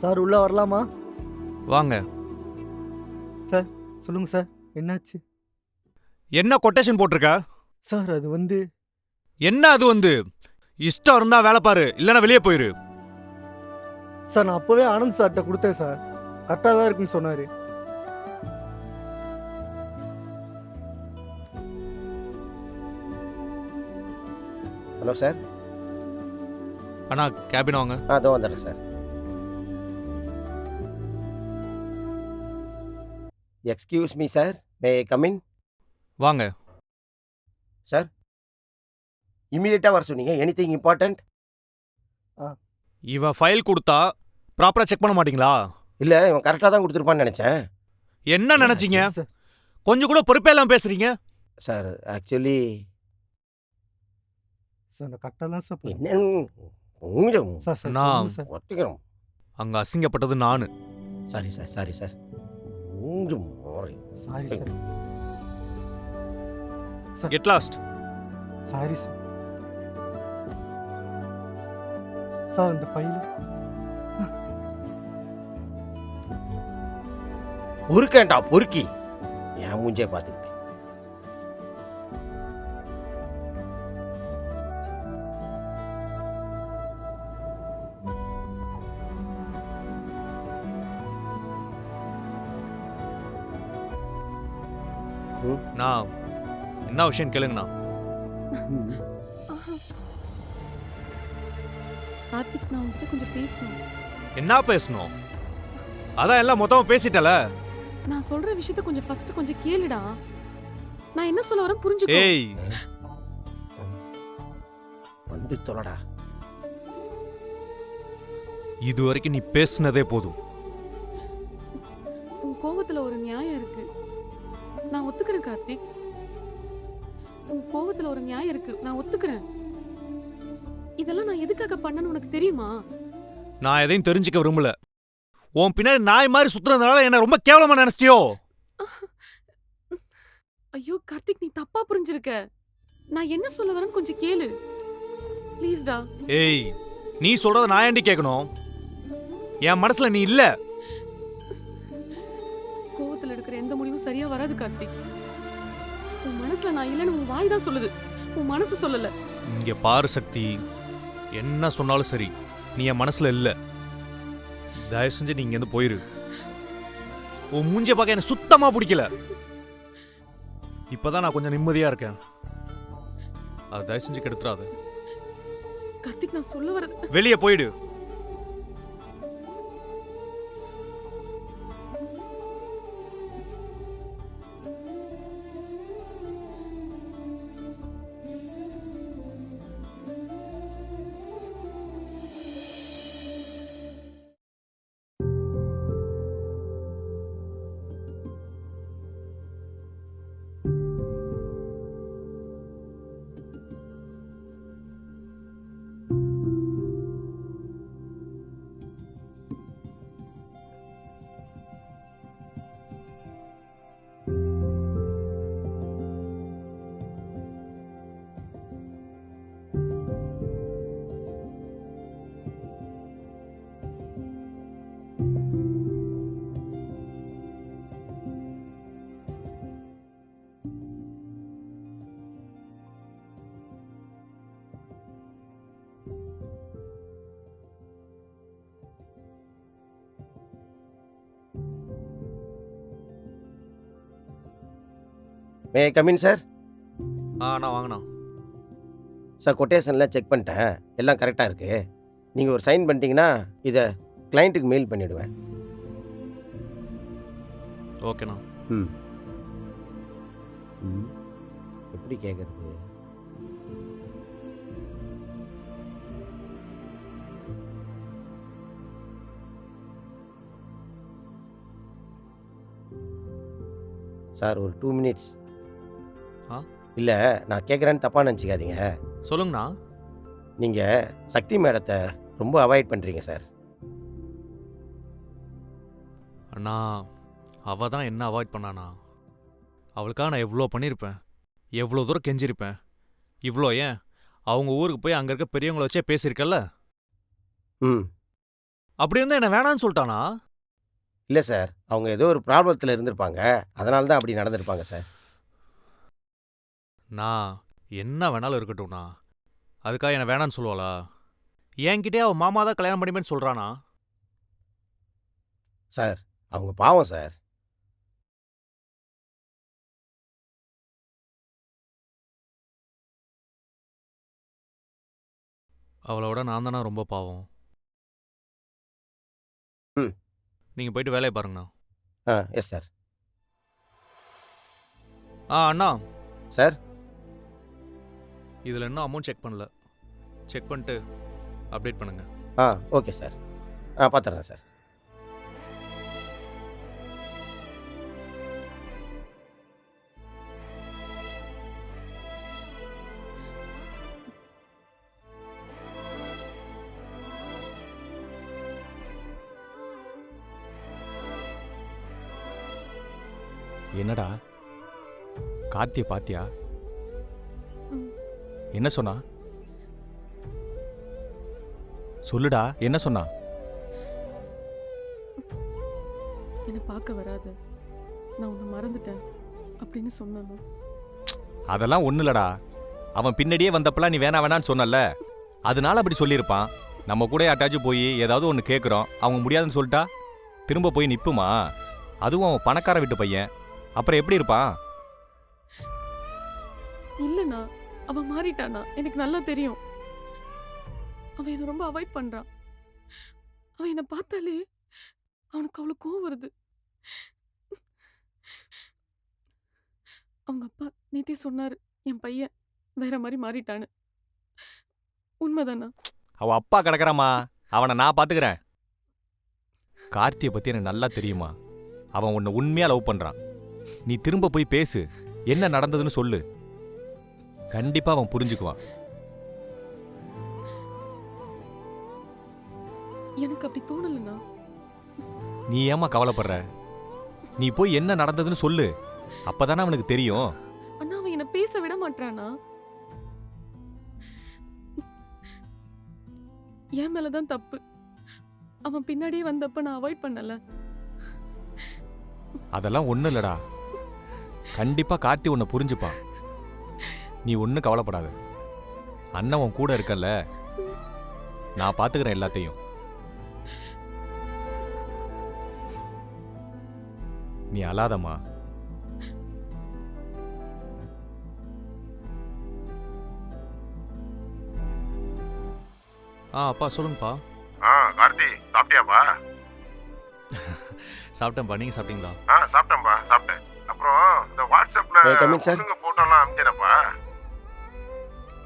Sir உள்ள வரலாமா? வாங்க. சார் சொல்லுங்க சார் என்னாச்சு? என்ன கொட்டேஷன் போட்டிருக்க? சார் அது வந்து என்ன அது வந்து? இஷ்டம் இருந்தா வேலை பாரு இல்லைன்னா வெளியே போயிரு. சார் நான் அப்போவே ஆனந்த் சார்கிட்ட கொடுத்தேன் சார். கரெக்டாக தான் இருக்குன்னு சொன்னார். Hello sir. அண்ணா கேபின் வாங்க. ஆ அதோ வந்துடுறேன் sir. Excuse me sir may come in வாங்க. சார் இமீடியட்டாக வர சொன்னீங்க. எனிதிங் இம்பார்ட்டன்ட் இவன் ஃபைல் கொடுத்தா ப்ராப்பரா செக் பண்ண மாட்டீங்களா? இல்லை இவன் கரெக்டாக தான் கொடுத்துருப்பான்னு நினச்சேன். என்ன நினைச்சீங்க? சார் கொஞ்சம் கூட பொறுப்பே இல்லாம பேசுறீங்க. சார் ஆக்சுவலி சார் கரெக்டாக தான் சார். என்ன? சார் சார் நான் அங்க அசிங்கப்பட்டது நானு. சாரி சார் சாரி சார் கொஞ்சம் மாறி. Sorry sir get lost sorry sir sir இந்த ஃபைல் பொறுக்கேன்டா பொறுக்கி. என் மூஞ்சே பார்த்துக்கிட்டு என்ன விஷயம் கேளுங்கண்ணா. கார்த்திக் நான் உன்கிட்ட கொஞ்சம் பேசணும். என்ன பேசணும்? அதான் எல்லாம் மொத்தமா பேசிட்டல. நான் சொல்ற விஷயத்த கொஞ்சம் ஃபர்ஸ்ட் கொஞ்சம் கேளுடா. நான் என்ன சொல்ல வரேன் புரிஞ்சுக்கோ. ஏய். வந்து தொலைடா. இது வரைக்கும் நீ பேசுனதே போதும். உன் கோவத்துல ஒரு நியாயம் இருக்கு. நான் ஒத்துக்கிறேன் கார்த்திக். உன் கோவத்துல ஒரு நியாயம் இருக்கு. நான் ஒத்துக்கிறேன். இதெல்லாம் நான் எதுக்காக பண்ணேன்னு உனக்கு தெரியுமா? நான் எதையும் தெரிஞ்சுக்க விரும்பல. உன் பின்னாடி நாய் மாதிரி சுத்துறதுனால என்ன ரொம்ப கேவலமா நினைச்சிட்டியோ? ஐயோ கார்த்திக் நீ தப்பா புரிஞ்சிருக்க. நான் என்ன சொல்ல வரேன்னு கொஞ்சம் கேளு. ப்ளீஸ்டா ஏய் நீ சொல்றத நான் ஏண்டி கேட்கணும் என் மனசுல நீ இல்ல. கோவத்துல எடுக்கிற எந்த முடிவும் சரியா வராது கார்த்திக். மனசுல நான் இல்லைன்னு உன் வாய் தான் சொல்லுது. உன் மனசு சொல்லல. இங்க பாரு சக்தி. என்ன சொன்னாலும் சரி நீ என் மனசுல இல்ல. தயவு செஞ்சு நீ இருந்து போயிரு. உன் மூஞ்சிய பார்க்க எனக்கு சுத்தமா பிடிக்கல. இப்பதான் நான் கொஞ்சம் நிம்மதியா இருக்கேன். அது தயவு செஞ்சு கெடுத்துறாத. கார்த்திக் நான் சொல்ல வரது வெளியே போயிடு. மே கமின் சார் ஆ நான் வாங்கினா சார் கொட்டேஷன்லாம் செக் பண்ணிட்டேன். எல்லாம் கரெக்டாக இருக்குது நீங்கள் ஒரு சைன் பண்ணிட்டீங்கன்னா இதை கிளைண்ட்டுக்கு மெயில் பண்ணிவிடுவேன் ஓகேண்ணா. ம். எப்படி கேட்குறது சார் ஒரு டூ மினிட்ஸ்? இல்லை நான் கேட்குறேன்னு தப்பாக நினச்சிக்காதீங்க. சொல்லுங்கண்ணா. நீங்கள் சக்தி மேடத்தை ரொம்ப அவாய்ட் பண்ணுறீங்க சார். அண்ணா அவ தான் என்ன அவாய்ட் பண்ணானா? அவளுக்காக நான் எவ்வளோ பண்ணியிருப்பேன் எவ்வளோ தூரம் கெஞ்சிருப்பேன்? இவ்வளோ ஏன்? அவங்க ஊருக்கு போய் அங்கே இருக்க பெரியவங்கள வச்சே பேசியிருக்கல்ல? ம். அப்படி இருந்தா என்ன வேணாம்னு சொல்லிட்டானா? இல்லை சார். அவங்க ஏதோ ஒரு ப்ராப்ளத்தில் இருந்திருப்பாங்க. அதனால தான் அப்படி நடந்திருப்பாங்க சார். நான் என்ன வேணாலும் இருக்கட்டும்ண்ணா. அதுக்காக என்ன வேணான்னு சொல்லுவாளா? என்கிட்டயே அவன் மாமா தான் கல்யாணம் பண்ணிப்பேன்னு சொல்றானா? சார் அவங்க பாவம் சார். அவளோட நான் தானே ரொம்ப பாவம். ம். நீங்க போயிட்டு வேலையை பாருங்கண்ணா. ஆ எஸ் சார். ஆ அண்ணா. சார் இதில் இன்னும் அமௌண்ட் செக் பண்ணல. செக் பண்ணிட்டு அப்டேட் பண்ணுங்க. ஆ ஓகே சார் ஆ பார்த்துறேன் சார் என்னடா? கார்த்திய பாத்தியா. என்ன சொன்னா? சொல்லுடா என்ன சொன்னா? என்னை பார்க்க வராத. நான் உன்னை மறந்துட்டேன் அப்படின்னு சொன்னானு அதெல்லாம் ஒண்ணு இல்லடா. அவன் பின்னாடியே வந்தப்பலாம் நீ வேணா வேணான்னு சொன்னல அதனால அப்படி சொல்லியிருப்பான். நம்ம கூட யார்ட்டாச்சும் போய் ஏதாவது ஒன்று கேட்குறோம் அவங்க முடியாதுன்னு சொல்லிட்டா திரும்ப போய் நிப்புமா? அதுவும் அவன் பணக்கார வீட்டு பையன். அப்புறம் எப்படி இருப்பான்? இல்லைண்ணா. அவன் மாறிட்டானா? எனக்கு நல்லா தெரியும். அவன் என்னை ரொம்ப அவாய்ட் பண்றான். அவன் என்னை பார்த்தாலே அவனுக்கு அவ்வளோ கோவம் வருது. அவங்க அப்பா நேத்தே சொன்னாரு என் பையன் வேற மாதிரி மாறிட்டான்னு. உண்மைதானா? அவ அப்பா கிடக்குறாமா அவனை நான் பாத்துக்கிறேன். கார்த்தியை பத்தி எனக்கு நல்லா தெரியுமா? அவன் உன்னை உண்மையா லவ் பண்றான். நீ திரும்ப போய் பேசு. என்ன நடந்ததுன்னு சொல்லு. கண்டிப்பா அவன் புரிஞ்சுக்குவான். எனக்கு அப்படி தோணலண்ணா. நீ ஏமா கவலைப்படுற? நீ போய் என்ன நடந்ததுன்னு சொல்லு. அப்பதானே அவனுக்கு தெரியும். அண்ணா அவன் என்னை பேச விட மாட்டானா என் மேலதான் தப்பு. அவன் பின்னாடியே வந்தப்ப நான் அவாய்ட் பண்ணல. அதெல்லாம் ஒண்ணும் இல்லடா. கண்டிப்பா கார்த்தி உன்னை புரிஞ்சுப்பான். நீ ஒன்றும் கவலைப்படாத. அண்ணன் உன் கூட இருக்கல்ல. நான் பாத்துக்கிறேன் எல்லாத்தையும். நீ அழாதம்மா. ஆ அப்பா சொல்லுங்கப்பா. ஆ கார்த்தி சாப்பிட்டியாப்பா? சாப்பிட்டேன்ப்பா நீங்கள் சாப்பிட்டீங்களா? ஆ சாப்பிட்டேன்ப்பா சாப்பிட்டேன். அப்புறம் இந்த வாட்ஸ்அப்ல sir. பொண்ணுங்க போட்டோலாம் அனுப்பிச்சேனப்பா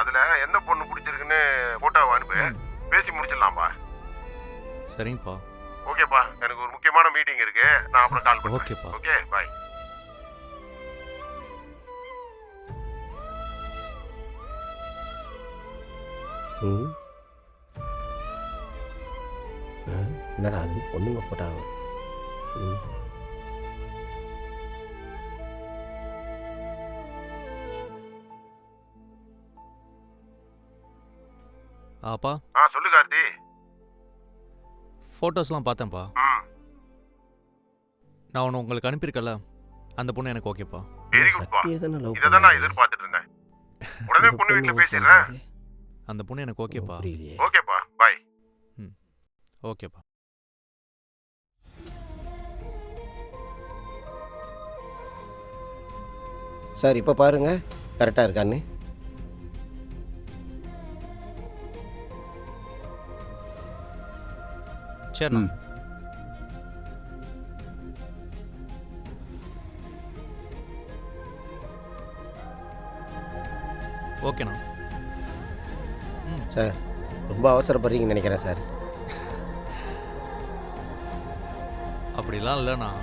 அதுல எந்த பொண்ணு பிடிச்சிருக்குன்னு போட்டோவை அனுப்பு. பேசி முடிச்சிடலாம்ப்பா சரிங்கப்பா. ஓகேப்பா. எனக்கு ஒரு முக்கியமான மீட்டிங் இருக்கு. நான் அப்புறம் கால் பண்ணுறேன் ஓகேப்பா. ஓகே? பாய் என்னடா அது? பொண்ணுங்க போட்டாங்க ம். அப்பா ஆ சொல்லு கார்த்தி. ஃபோட்டோஸ்லாம் பார்த்தேன்ப்பா. ம் நான் ஒன்று உங்களுக்கு அனுப்பியிருக்கல அந்த பொண்ணு எனக்கு ஓகேப்பா. வெரி குட்ப்பா சத்தியை தானே love இதை தான் நான் பண்ணாரு. எதிர்பார்த்துட்டு இருந்தேன் உடனே இந்த பொண்ணு வீட்டில் okay பேசிடுறேன். பண்றாரு. அந்த பொண்ணு எனக்கு ஓகேப்பா. புரியலையே. ஓகேப்பா பாய் ஓகேப்பா. சார் இப்போ பாருங்க. கரெக்டாக இருக்கான்னு. சரிண்ணா. ஓகேண்ணா சார் ரொம்ப அவசரப்படுறீங்கன்னு நினைக்கிறேன் சார் அப்படிலாம் இல்லை நான்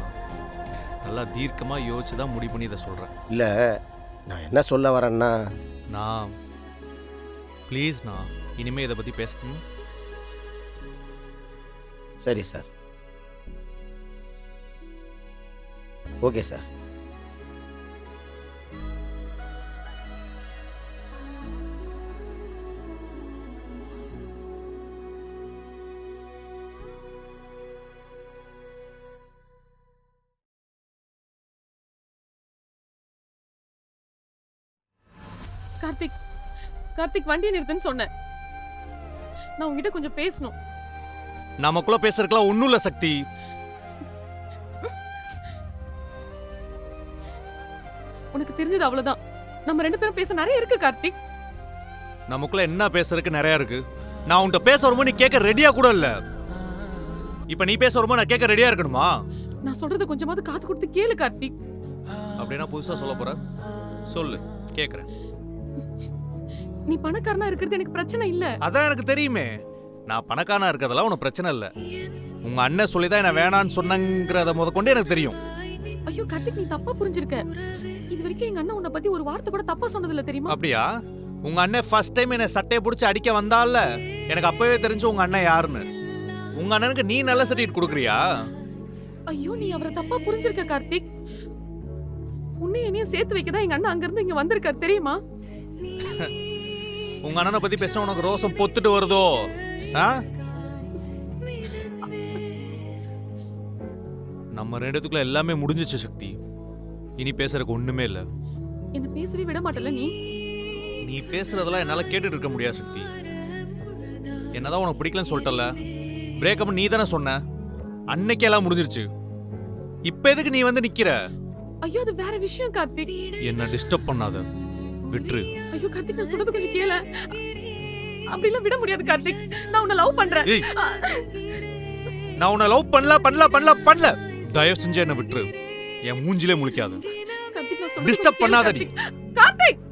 நல்லா தீர்க்கமாக யோசிச்சு தான் முடிவு பண்ணி இதை சொல்கிறேன் இல்லை நான் என்ன சொல்ல வரேன்னா நான் ப்ளீஸ் நான் இனிமேல் இதை பற்றி பேசணும். சரி sir. Okay sir. Karthik Karthik வண்டியை நிறுத்துன்னு சொன்னேன். நான் உங்ககிட்ட கொஞ்சம் பேசணும். நமக்குள்ள பேசுறதுக்குலாம் ஒன்றும் இல்லை சக்தி. உனக்கு தெரிஞ்சது அவ்வளவுதான். நம்ம ரெண்டு பேரும் பேச நிறைய இருக்கு கார்த்திக். நமக்குள்ள என்ன பேசுறதுக்கு நிறைய இருக்கு? நான் உன்கிட்ட பேச வரும்போது நீ கேட்க ரெடியா கூட இல்ல. இப்ப நீ பேச வரும்போது நான் கேட்க ரெடியா இருக்கணுமா? நான் சொல்றத கொஞ்சமாவது காது கொடுத்து கேளு கார்த்திக். அப்படின்னா புதுசா சொல்ல போற. சொல்லு கேக்குறேன். நீ பணக்காரனா இருக்கிறது எனக்கு பிரச்சனை இல்ல. அதான் எனக்கு தெரியுமே. நான் பணக்காரனா இருக்கிறதெல்லாம் உனக்கு பிரச்சனை இல்ல. உங்க அண்ணன் சொல்லி தான் என்ன வேணான்னு சொன்னங்கிறத முத கொண்டு எனக்கு தெரியும். ஐயோ கார்த்திக் நீ தப்பா புரிஞ்சிருக்க. இது வரைக்கும் எங்க அண்ணன் உன்னை பத்தி ஒரு வார்த்தை கூட தப்பா சொன்னது இல்ல தெரியுமா? அப்படியா? உங்க அண்ணன் ஃபர்ஸ்ட் டைம் என்ன சட்டையை பிடிச்சி அடிக்க வந்தால எனக்கு அப்பவே தெரிஞ்சு உங்க அண்ணன் யாருன்னு. உங்க அண்ணனுக்கு நீ நல்ல சர்டிஃபிகேட் கொடுக்குறியா? ஐயோ நீ அவரை தப்பா புரிஞ்சிருக்க கார்த்திக். உன்னை என்னையும் சேர்த்து வைக்கதான் எங்க அண்ணன் அங்க இருந்து இங்க வந்திருக்காரு தெரியுமா? உங்க அண்ணனை பத்தி பேசினா உனக்கு ரோசம் பொத்துட்டு வருதோ? நம்ம ரெண்டுத்துக்குள்ள எல்லாமே முடிஞ்சிச்சு சக்தி. இனி பேசுறதுக்கு ஒண்ணுமே இல்ல. என்ன பேசவே விட மாட்டல நீ? நீ பேசுறதெல்லாம் என்னால கேட்டுட்டு இருக்க முடியாது சக்தி. என்னதான் உனக்கு பிடிக்கலன்னு சொல்லிட்டல பிரேக்கப் நீ தானே சொன்ன? அன்னைக்கு எல்லாம் முடிஞ்சிருச்சு. இப்ப எதுக்கு நீ வந்து நிக்கிற? ஐயோ அது வேற விஷயம் கார்த்திக். என்ன டிஸ்டர்ப் பண்ணாத? விட்டுரு. ஐயோ கார்த்திக் நான் சொல்றது கொஞ்சம் கேள. அப்படிலாம் விட முடியாது கார்த்திக். நான் உன்னை லவ் பண்றேன். ஏய். நான் உன்னை லவ் பண்ணல பண்ணல பண்ணல பண்ணல. தயவு செஞ்சு என்ன விட்டுரு. என் மூஞ்சிலே முழிக்காத. கார்த்திக் நான் சொல்றது டிஸ்டர்ப் பண்ணாத நீ கார்த்திக்.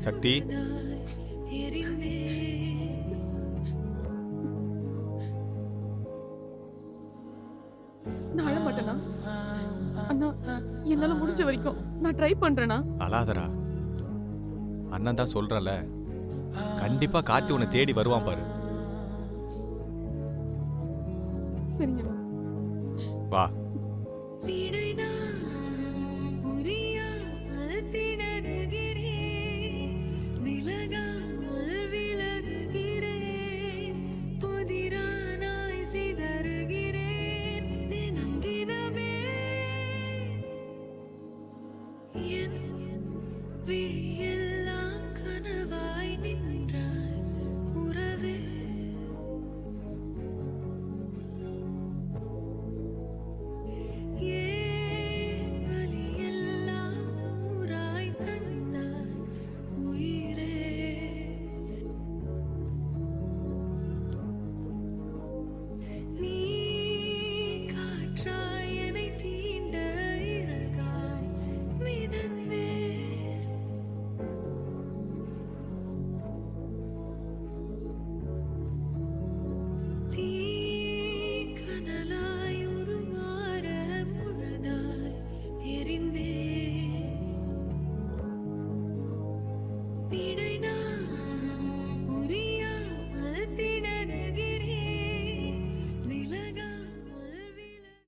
சக்தி. அழ மாட்டேனா? அண்ணா என்னால முடிஞ்ச வரைக்கும் நான் ட்ரை பண்றேனா? அழாதடா. அண்ணன் தான் சொல்றல. கண்டிப்பா கார்த்தி உன்னை தேடி வருவான் பாரு. சரிங்கண்ணா வா. விடை நான்